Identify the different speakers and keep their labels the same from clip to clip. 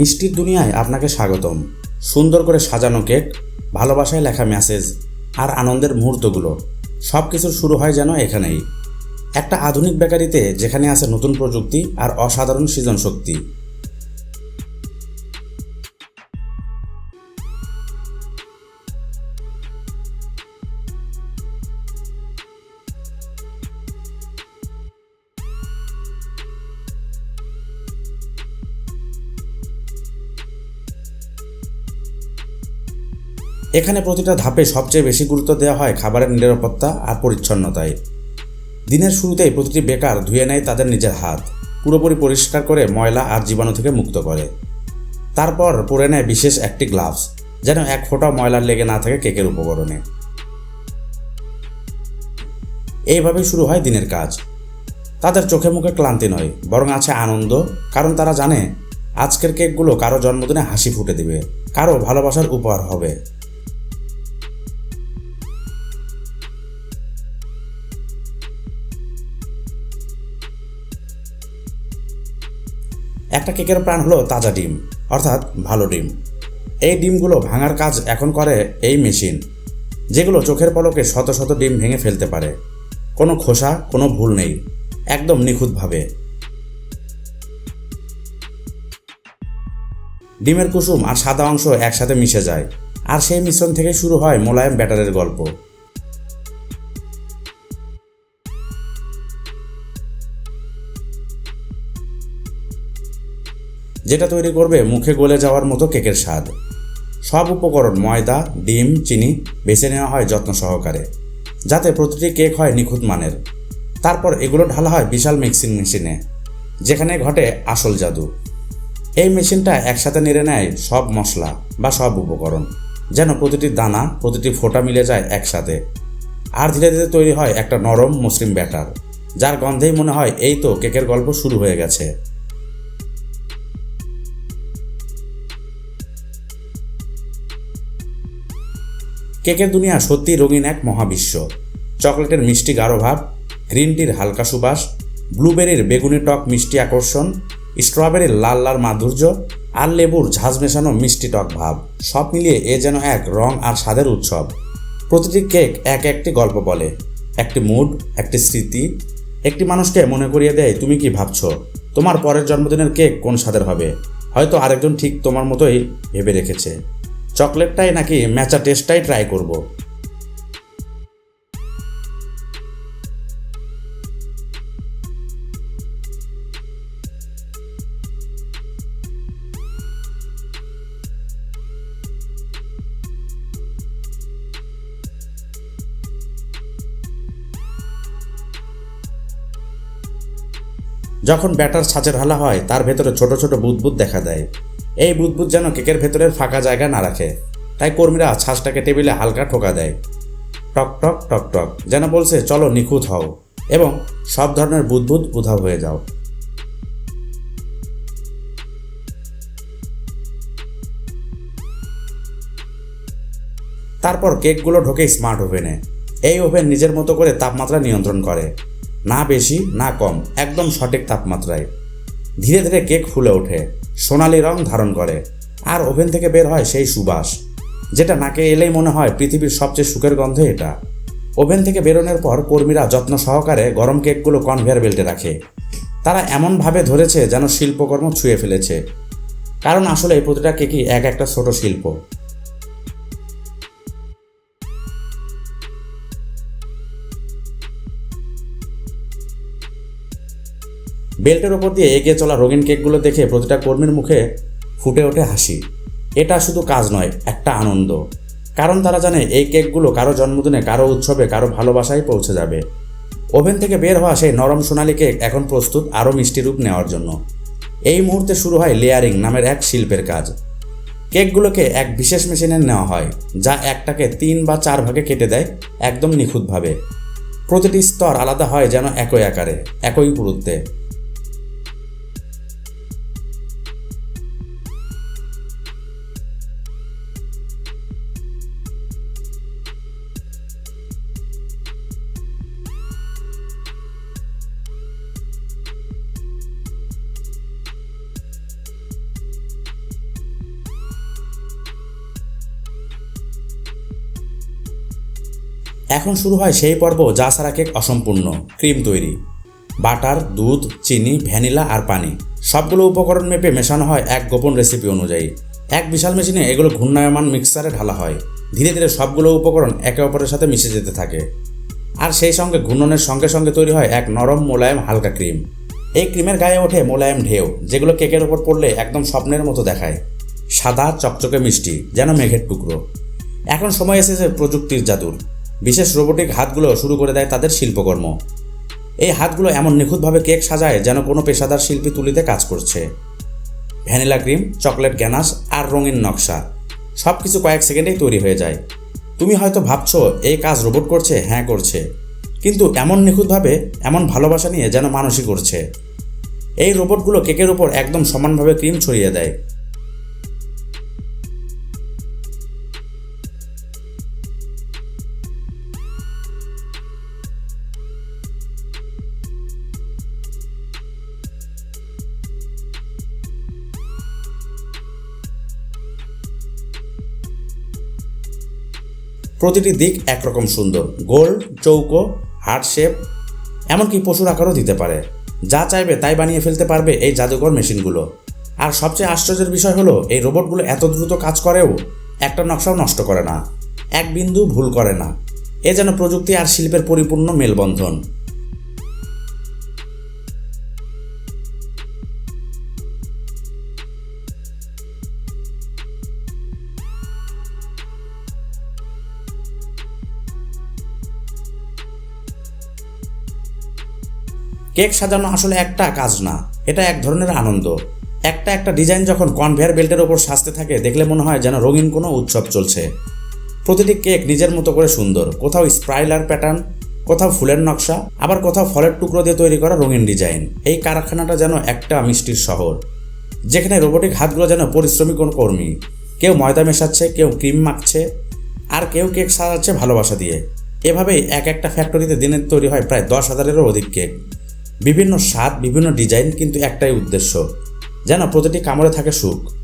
Speaker 1: মিষ্টির দুনিয়ায় আপনাকে স্বাগতম। সুন্দর করে সাজানো কেক, ভালোবাসায় লেখা মেসেজ, আর আনন্দের মুহূর্তগুলো। সব কিছুর শুরু হয় যেন এখানেই। একটা আধুনিক বেকারিতে যেখানে আছে নতুন প্রযুক্তি আর অসাধারণ সৃজন শক্তি এখানে প্রতিটা ধাপে সবচেয়ে বেশি গুরুত্ব দেওয়া হয় খাবারের নিরাপত্তা আর পরিচ্ছন্নতায়। দিনের শুরুতেই প্রতিটি বেকার ধুয়ে নেয় তাদের নিজের হাত, পুরোপুরি পরিষ্কার করে ময়লা আর জীবাণু থেকে মুক্ত করে। তারপর পরে নেয় বিশেষ একটি গ্লাভস, যেন এক ফোঁটা ময়লার লেগে না থাকে কেকের উপকরণে। এইভাবেই শুরু হয় দিনের কাজ। তাদের চোখে মুখে ক্লান্তি নয়, বরং আছে আনন্দ, কারণ তারা জানে, আজকের কেকগুলো কারও জন্মদিনে হাসি ফুটে দিবে, কারও ভালোবাসার উপহার হবে। একটা কেকের প্রাণ হলো তাজা ডিম, অর্থাৎ ভালো ডিম। এই ডিমগুলো ভাঙার কাজ এখন করে এই মেশিন, যেগুলো চোখের পলকে শত শত ডিম ভেঙে ফেলতে পারে। কোনো খোসা, কোনো ভুল নেই, একদম নিখুঁতভাবে। ডিমের কুসুম আর সাদা অংশ একসাথে মিশে যায়, আর সেই মিশ্রণ থেকে শুরু হয় মোলায়েম ব্যাটারের গল্প। যেটা তৈরি করবে মুখে গলে যাওয়ার মতো কেকের স্বাদ। সব উপকরণ, ময়দা, ডিম, চিনি, বেছে নেওয়া হয় যত্ন সহকারে, যাতে প্রতিটি কেক হয় নিখুঁত মানের। তারপর এগুলো ঢালা হয় বিশাল মিক্সিং মেশিনে, যেখানে ঘটে আসল জাদু। এই মেশিনটা একসাথে নেড়ে নেয় সব মশলা বা সব উপকরণ, যেন প্রতিটি দানা, প্রতিটি ফোঁটা মিলে যায় একসাথে। আর ধীরে ধীরে তৈরি হয় একটা নরম মসৃণ ব্যাটার, যার গন্ধেই মনে হয় এই তো কেকের গল্প শুরু হয়ে গেছে। কেকের দুনিয়া সত্যি রঙিন এক মহাবিশ্ব। চকলেটের মিষ্টি গাঢ় ভাব, গ্রিন টির হালকা সুবাস, ব্লুবেরির বেগুনি টক মিষ্টি আকর্ষণ, স্ট্রবেরির লাল লাল মাধুর্য আর লেবুর ঝাঁজ মেশানো মিষ্টি টক ভাব, সব মিলিয়ে এ যেন এক রং আর স্বাদের উৎসব। প্রতিটি কেক এক একটি গল্প বলে, একটি মুড, একটি স্মৃতি। একটি মানুষকে মনে করিয়ে দেয়, তুমি কি ভাবছ? তোমার পরের জন্মদিনের কেক কোন স্বাদের হবে? হয়তো আরেকজন ঠিক তোমার মতোই ভেবে রেখেছে। চকলেটটাই নাকি ম্যাচা টেস্টটাই ট্রাই করব। যখন ব্যাটার ছাঁচে হালা হয়, তার ভেতরে ছোট ছোট বুদবুদ দেখা দেয়। এই বুদবুদ যেন কেকের ভেতরের ফাঁকা জায়গা না রাখে। তাই কর্মীরা ছাঁচটাকে টেবিলে হালকা ঠোকা দেয়। টক টক টক টক, যেন বলছে, চলো, নিখুঁত হও। এবং সব ধরনের বুদবুদ উধাও হয়ে যাও। তারপর কেকগুলো ঢোকে স্মার্ট ওভেনে। এই ওভেন নিজের মতো করে তাপমাত্রা নিয়ন্ত্রণ করে। না বেশি, না কম, একদম সঠিক তাপমাত্রায়। ধীরে ধীরে কেক ফুলে ওঠে। সোনালি রং ধারণ করে। আর ওভেন থেকে বের হয় সেই সুবাস, যেটা নাকে এলেই মনে হয় পৃথিবীর সবচেয়ে সুখের গন্ধ এটা। ওভেন থেকে বেরোনোর পর কর্মীরা যত্ন সহকারে গরম কেকগুলো কনভেয়ার বেল্টে রাখে। তারা এমনভাবে ধরেছে যেন শিল্পকর্ম ছুঁয়ে ফেলেছে। কারণ আসলে প্রতিটা কেকই এক একটা ছোট শিল্প। বেল্টের ওপর দিয়ে এগিয়ে চলা রঙিন কেকগুলো দেখে প্রতিটা কর্মীর মুখে ফুটে ওঠে হাসি। এটা শুধু কাজ নয়, একটা আনন্দ। কারণ তারা জানে এই কেকগুলো কারও জন্মদিনে, কারও উৎসবে, কারও ভালোবাসায় পৌঁছে যাবে। ওভেন থেকে বের হওয়া সেই নরম সোনালি কেক এখন প্রস্তুত আরও মিষ্টি রূপ নেওয়ার জন্য। এই মুহূর্তে শুরু হয় লেয়ারিং নামের এক শিল্পের কাজ। কেকগুলোকে এক বিশেষ মেশিনে নেওয়া হয়, যা একটাকে তিন বা চার ভাগে কেটে দেয় একদম নিখুঁতভাবে। প্রতিটি স্তর আলাদা হয় যেন একই আকারে, একই পুরুত্বে এখন শুরু হয় সেই পর্ব যা ছাড়া কেক অসম্পূর্ণ। ক্রিম তৈরি। বাটার, দুধ, চিনি, ভ্যানিলা আর পানি। সবগুলো উপকরণ মেপে মেশানো হয় এক গোপন রেসিপি অনুযায়ী। এক বিশাল মেশিনে এগুলো ঘূর্ণায়মান মিক্সারে ঢালা হয়। ধীরে ধীরে সবগুলো উপকরণ একে অপরের সাথে মিশে যেতে থাকে। আর সেই সঙ্গে ঘূর্ণনের সঙ্গে সঙ্গে তৈরি হয় এক নরম মোলায়েম হালকা ক্রিম। এই ক্রিমের গায়ে ওঠে মোলায়েম ঢেউ, যেগুলো কেকের ওপর পড়লে একদম স্বপ্নের মতো দেখায়। সাদা, চকচকে মিষ্টি, যেন মেঘের টুকরো। এখন সময় এসেছে প্রযুক্তির জাদুর। বিশেষ রোবোটিক হাতগুলো শুরু করে দেয় তাদের শিল্পকর্ম। এই হাতগুলো এমন নিখুঁতভাবে কেক সাজায় যেন কোনো পেশাদার শিল্পী তুলিতে কাজ করছে। ভ্যানিলা ক্রিম, চকলেট গ্যানাস আর রঙিন নকশা সব কিছু কয়েক সেকেন্ডেই তৈরি হয়ে যায়। তুমি হয়তো ভাবছ, এই কাজ রোবট করছে? হ্যাঁ করছে। কিন্তু এমন নিখুঁতভাবে, এমন ভালোবাসা নিয়ে যেন মানুষই করছে। এই রোবটগুলো কেকের উপর একদম সমানভাবে ক্রিম ছড়িয়ে দেয়। প্রতিটি দিক একরকম সুন্দর। গোল, চৌকো হার্ট শেপ, এমনকি পশুর আকারও দিতে পারে। যা চাইবে তাই বানিয়ে ফেলতে পারবে এই জাদুঘর মেশিনগুলো। আর সবচেয়ে আশ্চর্যের বিষয় হলো, এই রোবটগুলো এত দ্রুত কাজ করেও একটা নকশাও নষ্ট করে না। এক বিন্দু ভুল করে না। এ যেন প্রযুক্তি আর শিল্পের পরিপূর্ণ মেলবন্ধন। কেক সাজানো আসলে একটা কাজ না, এটা এক ধরনের আনন্দ। একটা একটা ডিজাইন যখন কনভেয়ার বেল্টের ওপর সাজতে থাকে, দেখলে মনে হয় যেন রঙিন কোনো উৎসব চলছে। প্রতিটি কেক নিজের মতো করে সুন্দর, কোথাও স্প্রাইলার প্যাটার্ন, কোথাও ফুলের নকশা, আবার কোথাও ফলের টুকরো দিয়ে তৈরি করা রঙিন ডিজাইন। এই কারখানাটা যেন একটা মিষ্টির শহর। যেখানে রোবটিক হাতগুলো যেন পরিশ্রমী কোনো কর্মী। কেউ ময়দা মেশাচ্ছে, কেউ ক্রিম মাখছে, আর কেউ কেক সাজাচ্ছে ভালোবাসা দিয়ে। এভাবেই এক একটা ফ্যাক্টরিতে দিনের তৈরি হয় প্রায় দশ হাজারেরও অধিক কেক। বিভিন্ন স্বাদ বিভিন্ন ডিজাইন কিন্তু একটাই উদ্দেশ্য। যেন প্রতিটি কামড়ে থাকে সুখ।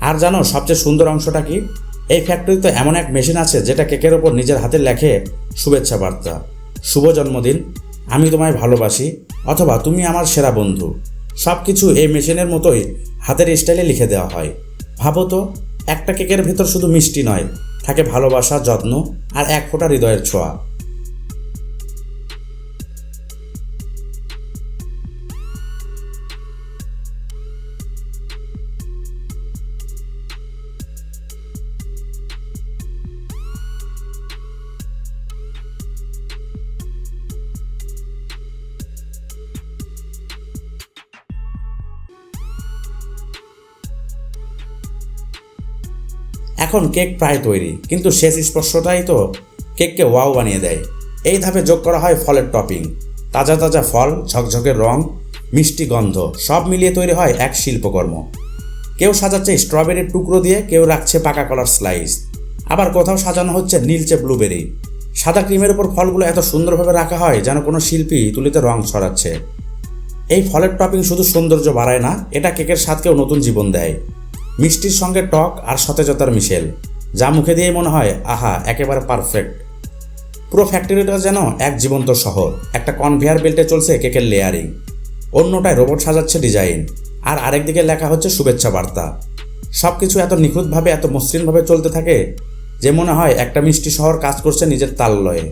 Speaker 1: আর জানো, সবচেয়ে সুন্দর অংশটা কি? এই ফ্যাক্টরিতে এমন এক মেশিন আছে যেটা কেকের ওপর নিজের হাতে লেখে শুভেচ্ছা বার্তা। শুভ জন্মদিন। আমি তোমায় ভালোবাসি, অথবা তুমি আমার সেরা বন্ধু। সব কিছু এই মেশিনের মতোই হাতের স্টাইলে লিখে দেওয়া হয়। ভাবো তো, একটা কেকের ভেতর শুধু মিষ্টি নয়, থাকে ভালোবাসা, যত্ন আর এক ফোঁটা হৃদয়ের ছোঁয়া। এখন কেক প্রায় তৈরি, কিন্তু শেষ স্পর্শটাই তো কেককে ওয়াও বানিয়ে দেয়। এই ধাপে যোগ করা হয় ফলের টপিং। তাজা তাজা ফল, ঝকঝকে রং, মিষ্টি গন্ধ, সব মিলিয়ে তৈরি হয় এক শিল্পকর্ম। কেউ সাজাচ্ছে স্ট্রবেরির টুকরো দিয়ে, কেউ রাখছে পাকা কলার স্লাইস। আবার কোথাও সাজানো হচ্ছে নীলচে ব্লুবেরি। সাদা ক্রিমের উপর ফলগুলো এত সুন্দরভাবে রাখা হয় যেন কোনো শিল্পী তুলিতে রং ছড়াচ্ছে। এই ফলের টপিং শুধু সৌন্দর্য বাড়ায় না, এটা কেকের স্বাদকেও নতুন জীবন দেয়। মিষ্টির সঙ্গে টক আর সতেজতার মিশেল, যা মুখে দিয়ে মনে হয়, আহা, একেবারে পারফেক্ট পুরো ফ্যাক্টরিটা যেন এক জীবন্ত শহর, একটা কনভেয়ার বেল্টে চলছে কেকের লেয়ারিং অন্যটায় রোবট সাজাচ্ছে ডিজাইন আর আরেকদিকে লেখা হচ্ছে শুভেচ্ছা বার্তা সব কিছু এত নিখুঁতভাবে, এত মসৃণভাবে চলতে থাকে যে মনে হয় একটা মিষ্টি শহর কাজ করছে নিজের তাল লয়ে